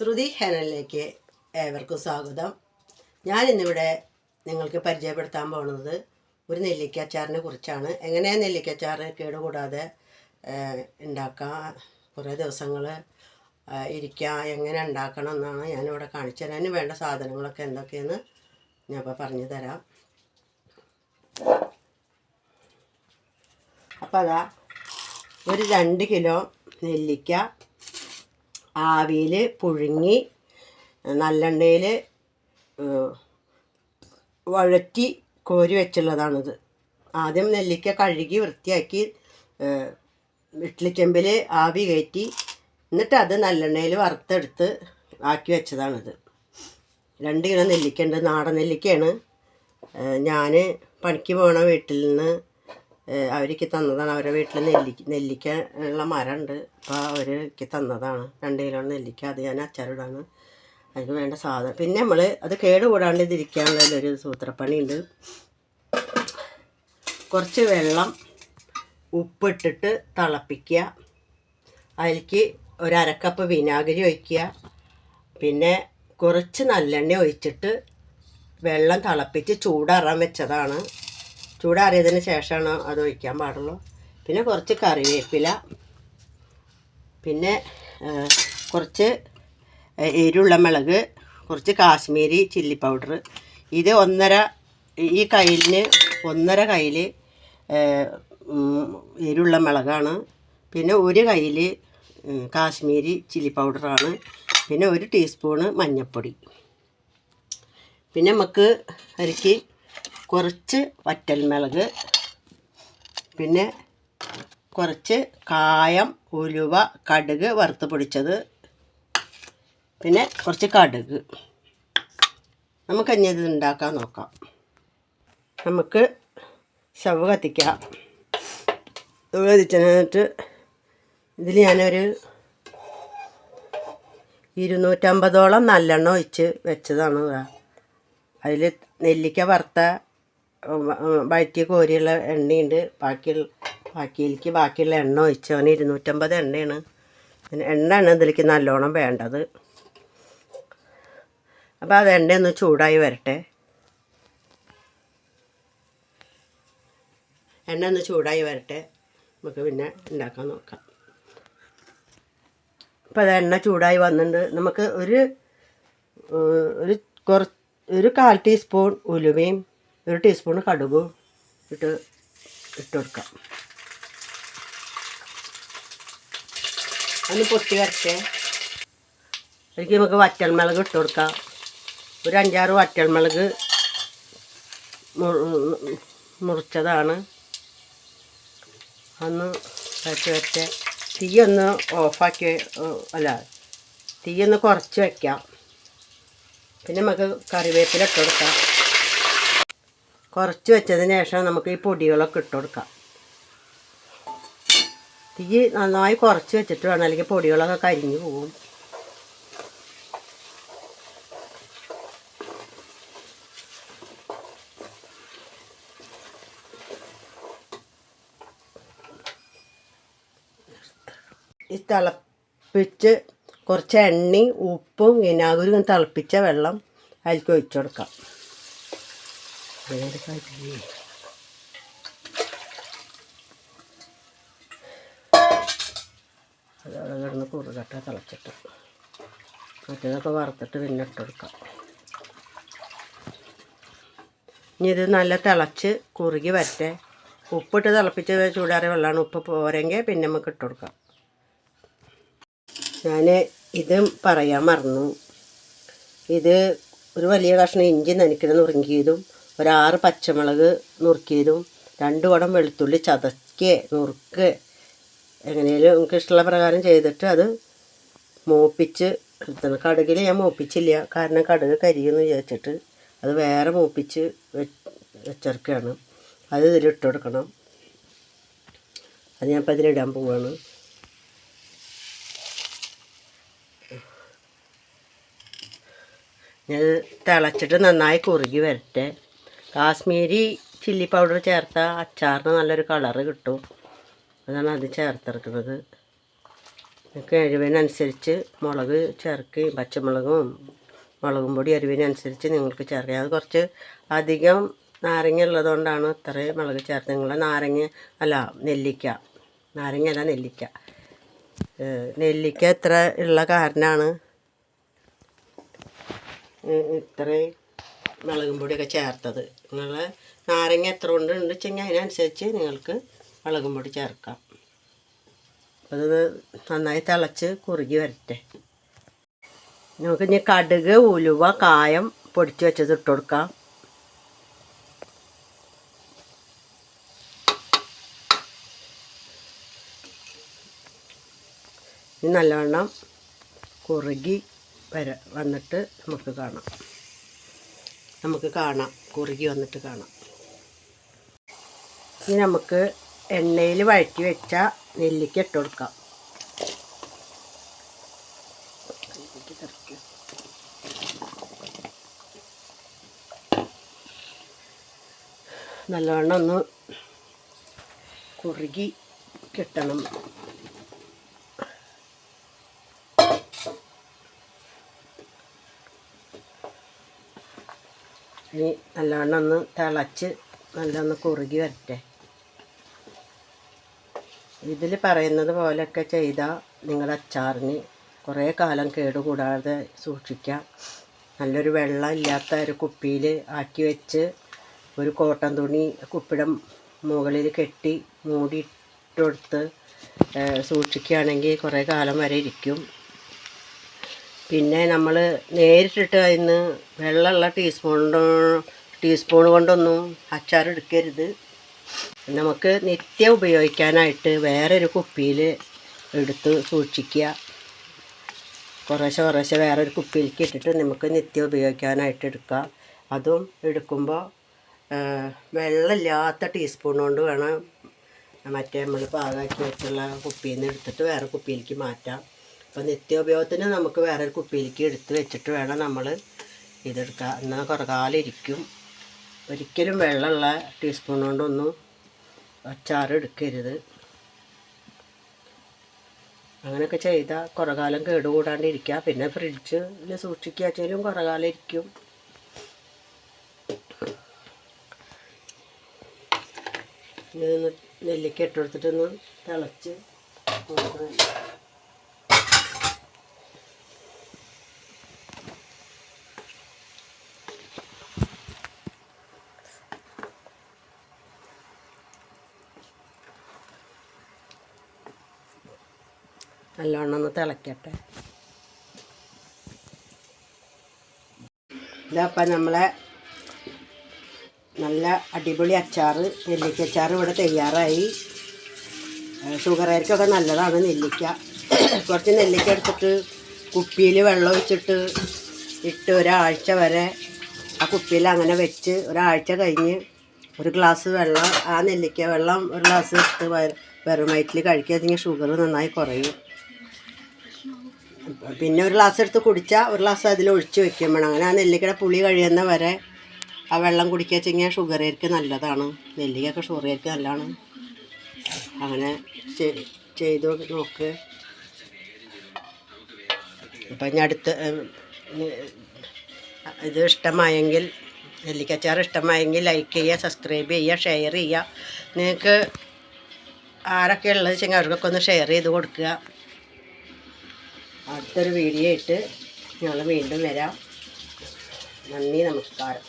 ശ്രുതി ഹാനലിലേക്ക് ഏവർക്കും സ്വാഗതം. ഞാൻ ഇന്നിവിടെ നിങ്ങൾക്ക് പരിചയപ്പെടുത്താൻ പോകുന്നത് ഒരു നെല്ലിക്കച്ചാറിനെ കുറിച്ചാണ്. എങ്ങനെ നെല്ലിക്കച്ചാറ് കേടുകൂടാതെ ഉണ്ടാക്കാം കുറേ ദിവസങ്ങൾ ഇരിക്കുക എങ്ങനെ ഉണ്ടാക്കണം എന്നാണ് ഞാനിവിടെ കാണിച്ചു തരാൻ വേണ്ട സാധനങ്ങളൊക്കെ എന്തൊക്കെയെന്ന് ഞാൻ ഇപ്പോൾ പറഞ്ഞു തരാം. അപ്പോൾ അതാ ഒരു രണ്ട് കിലോ നെല്ലിക്ക ആവിയിൽ പുഴുങ്ങി നല്ലെണ്ണയിൽ വഴറ്റി കോരി വെച്ചുള്ളതാണിത്. ആദ്യം നെല്ലിക്ക കഴുകി വൃത്തിയാക്കി ഇഡ്ലിച്ചെമ്പിൽ ചെമ്പിൽ ആവി കയറ്റി എന്നിട്ട് അത് നല്ലെണ്ണയിൽ വറുത്തെടുത്ത് ആക്കി വെച്ചതാണിത്. രണ്ട് കിലോ നെല്ലിക്ക ഉണ്ട് നാടൻ നെല്ലിക്കയാണ്. ഞാൻ പണിക്ക് പോണ വീട്ടിൽ നിന്ന് അവർക്ക് തന്നതാണ്. അവരുടെ വീട്ടിൽ നെല്ലിക്ക നെല്ലിക്ക ഉള്ള മരമുണ്ട്. അപ്പോൾ അവർക്ക് തന്നതാണ്. രണ്ട് കിലോ നെല്ലിക്ക അത് ഞാൻ അച്ചാറിടാണ്. അതിന് വേണ്ട സാധനം. പിന്നെ നമ്മൾ അത് കേട് കേടുകൂടാണ്ട് ഇതിരിക്കാനുള്ള ഒരു സൂത്രപ്പണിയുണ്ട്. കുറച്ച് വെള്ളം ഉപ്പിട്ടിട്ട് തിളപ്പിക്കുക. അതിലേക്ക് ഒരു അരക്കപ്പ് വിനാഗിരി ഒഴിക്കുക. പിന്നെ കുറച്ച് നല്ലെണ്ണ ഒഴിച്ചിട്ട് വെള്ളം തിളപ്പിച്ച് ചൂടാറാൻ വെച്ചതാണ്. ചൂടാറിയതിന് ശേഷമാണ് അത് ഒഴിക്കാൻ പാടുള്ളൂ. പിന്നെ കുറച്ച് കറിവേപ്പില പിന്നെ കുറച്ച് എരിവുള്ള മുളക് കുറച്ച് കാശ്മീരി ചില്ലി പൗഡർ. ഇത് ഒന്നര ഈ കയ്യിലിന് ഒന്നര കയ്യിൽ എരിവുള്ള മുളകാണ്. പിന്നെ ഒരു കയ്യിൽ കാശ്മീരി ചില്ലി പൗഡറാണ്. പിന്നെ ഒരു ടീസ്പൂണ് മഞ്ഞൾപ്പൊടി പിന്നെ നമുക്ക് അരിക്ക് കുറച്ച് വറ്റൽമുളക് പിന്നെ കുറച്ച് കായം ഉലുവ കടുക് വറുത്ത് പൊടിച്ചത് പിന്നെ കുറച്ച് കടുക്. നമുക്ക് ഇത് ഉണ്ടാക്കാൻ നോക്കാം. നമുക്ക് സ്റ്റവ് കത്തിക്കാം. സ്റ്റവ് കത്തിച്ചിട്ട് ഇതിൽ ഞാനൊരു ഇരുന്നൂറ്റമ്പതോളം നല്ലെണ്ണ ഒഴിച്ച് വെച്ചതാണ്. അതിൽ നെല്ലിക്ക വറുത്ത വഴറ്റി കോരിയുള്ള എണ്ണയുണ്ട്. ബാക്കി ബാക്കിയിലേക്ക് ബാക്കിയുള്ള എണ്ണ ഒഴിച്ച് അവന് ഇരുന്നൂറ്റമ്പത് എണ്ണയാണ്. എണ്ണയാണ് ഇതിലേക്ക് നല്ലോണം വേണ്ടത്. അപ്പോൾ അത് എണ്ണ ഒന്ന് ചൂടായി വരട്ടെ. എണ്ണ ഒന്ന് ചൂടായി വരട്ടെ. നമുക്ക് പിന്നെ ഉണ്ടാക്കാൻ നോക്കാം. അപ്പോൾ അത് എണ്ണ ചൂടായി വന്നിട്ടുണ്ട്. നമുക്ക് ഒരു ഒരു കുറ ഒരു കാൽ ടീസ്പൂൺ ഉലുവയും ഒരു ടീസ്പൂൺ കടുക് ഇട്ട് ഇട്ട് കൊടുക്കാം. ഒന്ന് പൊട്ടി വരട്ടെ. അതിലേക്ക് നമുക്ക് വറ്റൽമുളക് ഇട്ട് കൊടുക്കാം. ഒരു അഞ്ചാറ് വറ്റൽമുളക് മുറി- മുറിച്ചതാണ്. ഒന്ന് വരച്ച് വരട്ടെ. ഒന്ന് ഓഫാക്കി അല്ല തീ ഒന്ന് കുറച്ച് വയ്ക്കാം പിന്നെ നമുക്ക് കറിവേപ്പില ഇട്ട് കൊടുക്കാം. കുറച്ച് വെച്ചതിന് ശേഷം നമുക്ക് ഈ പൊടികളൊക്കെ ഇട്ട് കൊടുക്കാം. തീ നന്നായി കുറച്ച് വെച്ചിട്ട് വേണം അല്ലെങ്കിൽ പൊടികളൊക്കെ കരിഞ്ഞു പോകും. ഈ തിളപ്പിച്ച് കുറച്ച് എണ്ണയും ഉപ്പും വിനാഗിരിയും തിളപ്പിച്ച വെള്ളം അതിലേക്ക് ഒഴിച്ചു കൊടുക്കാം. അതിനൊരു കരിയേ. അതവിടെ കിടന്ന് കുറുകട്ട തിളച്ചിട്ട്. മറ്റേതൊക്കെ വറുത്തിട്ട് പിന്നെ ഇട്ടെടുക്കാം. ഇനി ഇത് നല്ല തിളച്ച് കുറുകി വരട്ടെ. ഉപ്പിട്ട് തിളപ്പിച്ച് ചൂടാറിയ വെള്ളമാണ് ഉപ്പ് പോരെങ്കിൽ പിന്നെ നമുക്ക് ഇട്ടുകൊടുക്കാം ഞാൻ ഇത് പറയാൻ മറന്നു. ഇത് ഒരു വലിയ കഷ്ണം ഇഞ്ചി നനയ്ക്കണം നുറുക്കിയതും ഒരാറ് പച്ചമുളക് നുറുക്കിയതും രണ്ട് കുടം വെളുത്തുള്ളി ചതക്കുക നുറുക്ക് എങ്ങനെയാലും നമുക്ക് ഇഷ്ടമുള്ള പ്രകാരം ചെയ്തിട്ട് അത് മൂപ്പിച്ച് എടുത്തണം. കടുകിൽ ഞാൻ മൂപ്പിച്ചില്ല. കാരണം കടുക് കരിയെന്ന് വിചാരിച്ചിട്ട് അത് വേറെ മൂപ്പിച്ച് വെച്ചിറക്കുകയാണ് അത് ഇതിലിട്ട് കൊടുക്കണം. അത് ഞാൻ ഇപ്പം ഇതിലിടാൻ പോവാണ്. ഞാൻ തിളച്ചിട്ട് നന്നായി കുറുകി വരട്ടെ. കാശ്മീരി ചില്ലി പൗഡർ ചേർത്ത അച്ചാറിന് നല്ലൊരു കളറ് കിട്ടും. അതാണ് അത് ചേർത്തെടുക്കുന്നത് നിങ്ങൾക്ക് എരിവിനനുസരിച്ച് മുളക് ചേർക്കുകയും പച്ചമുളകും മുളകും പൊടി എരിവിനനുസരിച്ച് നിങ്ങൾക്ക് ചേർക്കുക അത് കുറച്ച് അധികം നാരങ്ങ ഉള്ളതുകൊണ്ടാണ് ഇത്രയും മുളക് ചേർത്ത് നിങ്ങൾ നാരങ്ങ അല്ല നെല്ലിക്ക. നാരങ്ങ അല്ല നെല്ലിക്ക. നെല്ലിക്ക ഇത്ര ഉള്ള കാരണമാണ് ഇത്രയും മുളകും പൊടിയൊക്കെ ചേർത്തത്. നിങ്ങൾ നാരങ്ങ എത്ര കൊണ്ട് ഉണ്ട് വെച്ചെങ്കിൽ അതിനനുസരിച്ച് നിങ്ങൾക്ക് മുളകും പൊടി ചേർക്കാം. അത് നന്നായി തിളച്ച് കുറുകി വരട്ടെ. നമുക്ക് ഇനി കടുക് ഉലുവ കായം പൊടിച്ച് വെച്ചത് ഇട്ട് കൊടുക്കാം. നല്ലവണ്ണം കുറുകി വര വന്നിട്ട് നമുക്ക് കാണാം. നമുക്ക് കാണാം കുറുകി വന്നിട്ട് കാണാം. ഇനി നമുക്ക് എണ്ണയിൽ വഴറ്റി വെച്ച നെല്ലിക്ക ഇട്ട് കൊടുക്കാം. നല്ലവണ്ണം ഒന്ന് കുറുകി കിട്ടണം. ഇനി നല്ലവണ്ണം ഒന്ന് തിളച്ച് നല്ലൊന്ന് കുറുകി വരട്ടെ. ഇതിൽ പറയുന്നത് പോലെയൊക്കെ ചെയ്താൽ നിങ്ങളുടെ അച്ചാറിന് കുറേ കാലം കേടുകൂടാതെ സൂക്ഷിക്കാം. നല്ലൊരു വെള്ളം ഇല്ലാത്ത ഒരു കുപ്പിയിൽ ആക്കി വെച്ച് ഒരു കോട്ടൺ തുണി കുപ്പിയുടെ മുകളിൽ കെട്ടി മൂടിയിട്ട് കൊടുത്ത് സൂക്ഷിക്കുകയാണെങ്കിൽ കുറേ കാലം വരെ ഇരിക്കും. പിന്നെ നമ്മൾ നേരിട്ടിട്ട് അതിന് വെള്ളമുള്ള ടീസ്പൂൺ ടീസ്പൂൺ കൊണ്ടൊന്നും അച്ചാർ എടുക്കരുത്. നമുക്ക് നിത്യം ഉപയോഗിക്കാനായിട്ട് വേറൊരു കുപ്പിയിൽ എടുത്ത് സൂക്ഷിക്കുക. കുറേശ്ശെ കുറേശ്ശെ വേറൊരു കുപ്പിയിലേക്ക് ഇട്ടിട്ട് നമുക്ക് നിത്യം ഉപയോഗിക്കാനായിട്ട് എടുക്കാം. അതും എടുക്കുമ്പോൾ വെള്ളമില്ലാത്ത ടീസ്പൂൺ കൊണ്ട് വേണം മറ്റേ നമ്മൾ പാകാക്കി വെച്ചുള്ള കുപ്പിയിൽ നിന്ന് എടുത്തിട്ട് വേറെ കുപ്പിയിലേക്ക് മാറ്റാം. അപ്പോൾ നിത്യോപയോഗത്തിന് നമുക്ക് വേറൊരു കുപ്പിയിലേക്ക് എടുത്ത് വെച്ചിട്ട് വേണം നമ്മൾ ഇതെടുക്കുക എന്നാൽ കുറേ കാലം ഇരിക്കും. ഒരിക്കലും വെള്ളമുള്ള ടീസ്പൂൺ കൊണ്ടൊന്നും അച്ചാർ എടുക്കരുത്. അങ്ങനെയൊക്കെ ചെയ്താൽ കുറേ കാലം കേടുകൂടാണ്ട് ഇരിക്കുക പിന്നെ ഫ്രിഡ്ജിൽ സൂക്ഷിക്കുക വെച്ചാലും കുറേ കാലം ഇരിക്കും. നെല്ലിക്ക ഇട്ടെടുത്തിട്ടൊന്ന് തിളച്ച് കൊടുക്കണം നല്ലോണം ഒന്ന് തിളയ്ക്കട്ടെ ഇതപ്പം നമ്മളെ നല്ല അടിപൊളി അച്ചാറ് നെല്ലിക്ക അച്ചാർ ഇവിടെ തയ്യാറായി. ഷുഗറുകാർക്കൊക്കെ നല്ലതാണ് നെല്ലിക്ക. കുറച്ച് നെല്ലിക്ക എടുത്തിട്ട് കുപ്പിയിൽ വെള്ളം ഒഴിച്ചിട്ട് ഇട്ട് ഒരാഴ്ച വരെ ആ കുപ്പിയിൽ അങ്ങനെ വെച്ച് ഒരാഴ്ച കഴിഞ്ഞ് ഒരു ഗ്ലാസ് വെള്ളം ആ നെല്ലിക്ക വെള്ളം ഒരു ഗ്ലാസ് വ- വെറും വയറ്റിൽ കഴിക്കുകയാണെങ്കിൽ ഷുഗർ നന്നായി കുറയും. പിന്നെ ഒരു ഗ്ലാസ് എടുത്ത് കുടിച്ചാൽ ഒരു ഗ്ലാസ് അതിൽ ഒഴിച്ച് വെക്കും വേണം. അങ്ങനെ ആ നെല്ലിക്കയുടെ പുളി കഴിയുന്ന വരെ ആ വെള്ളം കുടിക്കുക വെച്ചെങ്കിൽ ഷുഗറേർക്ക് നല്ലതാണ്. നെല്ലിക്കൊക്കെ ഷുഗറേർക്ക് നല്ലതാണ്. അങ്ങനെ ചെയ്തു ചെയ്ത് നോക്ക്. അപ്പം ഇനി അടുത്ത് ഇത് ഇഷ്ടമായെങ്കിൽ നെല്ലിക്കച്ചാർ ഇഷ്ടമായെങ്കിൽ ലൈക്ക് ചെയ്യുക സബ്സ്ക്രൈബ് ചെയ്യുക ഷെയർ ചെയ്യുക. നിങ്ങൾക്ക് ആരൊക്കെ ഉള്ളത് വെച്ചെങ്കിൽ അവർക്കൊക്കെ ഒന്ന് ഷെയർ ചെയ്ത് കൊടുക്കുക. അടുത്തൊരു വീഡിയോ ഇട്ട് ഞങ്ങൾ വീണ്ടും വരാം. നന്ദി നമസ്കാരം.